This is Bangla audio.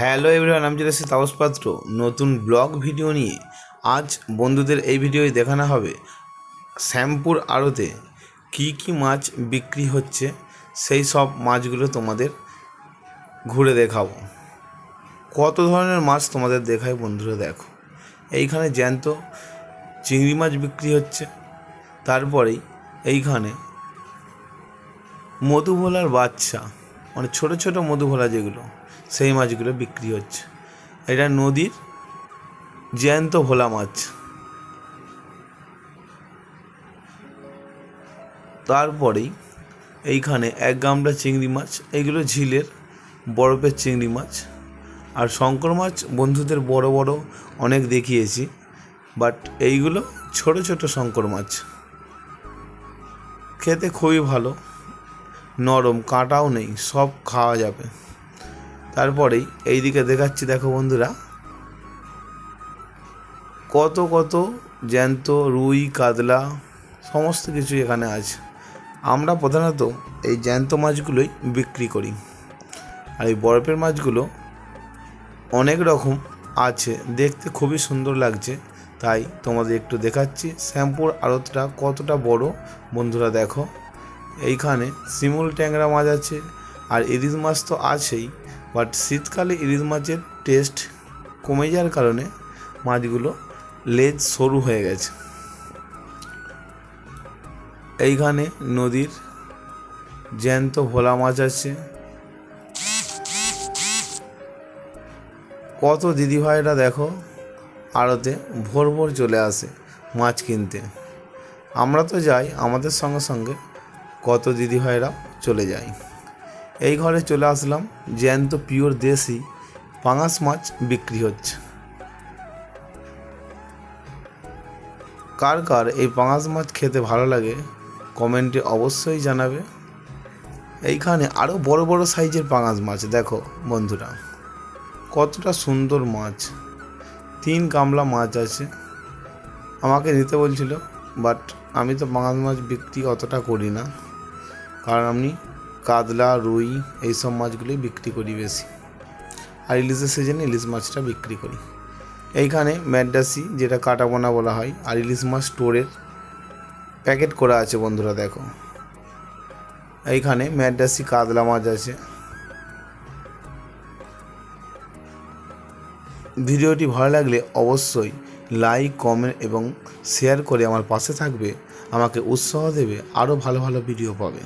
হ্যালো এভরিওয়ান, আমি চলে এসেছি তাপস পাত্র। নতুন ব্লগ ভিডিও নিয়ে। আজ বন্ধুদের এই ভিডিওয় দেখানো হবে শ্যামপুর আড়তে কী কী মাছ বিক্রি হচ্ছে, সেই সব মাছগুলো তোমাদের ঘুরে দেখাবো। কত ধরনের মাছ তোমাদের দেখায় বন্ধুরা, দেখো। এইখানে জ্যান্ত চিংড়ি মাছ বিক্রি হচ্ছে, তারপরেই এইখানে মধুভোলার বাচ্চা মানে ছোট ছোট মধুভোলা যেগুলো, সেই মাছগুলো বিক্রি হচ্ছে। এটা নদীর জ্যান্ত ভোলা মাছ। তারপরেই এইখানে এক গামলা চিংড়ি মাছ এইগুলো ঝিলের বরফের চিংড়ি মাছ। আর শঙ্কর মাছ বন্ধুদের বড় বড় অনেক দেখিয়েছি, বাট এইগুলো ছোট ছোট শঙ্কর মাছ। খেতে খুবই ভালো। নরম, কাঁটাও নেই, সব খাওয়া যাবে। তারপরেই এই দিকে দেখাচ্ছি, দেখো বন্ধুরা। কত কত জ্যান্ত, রুই, কাতলা, সমস্ত কিছু এখানে আছে। আমরা প্রধানত এই জ্যান্ত মাছগুলোই বিক্রি করি। আর এই বরফের মাছগুলো অনেক রকম আছে, দেখতে খুবই সুন্দর লাগছে। তাই তোমাদের একটু দেখাচ্ছি, শ্যাম্পুর আড়তটা কতটা বড়, বন্ধুরা দেখো। এইখানে শিমুল ট্যাংরা মাছ আছে আর ইলিশ মাছ তো আছেই বাট শীতকালে ইলিশ মাছের টেস্ট কমে যাওয়ার কারণে মাছগুলো লেজ সরু হয়ে গেছে। এইখানে নদীর জ্যান্ত ভোলা মাছ আছে। কত দিদিভাইরা দেখো আড়তে ভোর ভোর চলে আসে মাছ কিনতে। আমরা তো যাই, আমাদের সঙ্গে সঙ্গে কত দিদিভাইরা চলে যায়। এই ঘরে চলে আসলাম, জ্যান্ত পিওর দেশি পাঙাশ মাছ বিক্রি হচ্ছে। কার কার এই পাঙাশ মাছ খেতে ভালো লাগে, কমেন্টে অবশ্যই জানাবে। এইখানে আরও বড় বড় সাইজের পাঙাশ মাছ, দেখো বন্ধুরা, কতটা সুন্দর মাছ। তিন গামলা মাছ আছে। আমাকে নিতে বলছিল বাট আমি তো পাঙাশ মাছ বিক্রি অতটা করি না। কারণ আমি কাতলা, রুই এইসব মাছগুলোই বিক্রি করি বেশি। আর ইলিশের সিজনে ইলিশ মাছটা বিক্রি করি। এইখানে ম্যাডাসি যেটা কাটাবোনা বলা হয়, আর ইলিশ মাছ স্টোরের প্যাকেট করা আছে বন্ধুরা, দেখো। এইখানে ম্যাডাসি কাতলা মাছ আছে। ভিডিওটি ভালো লাগলে অবশ্যই লাইক কমেন্ট এবং শেয়ার করে আমার পাশে থাকবে। আমাকে উৎসাহ দেবে, আরও ভালো ভালো ভিডিও পাবে।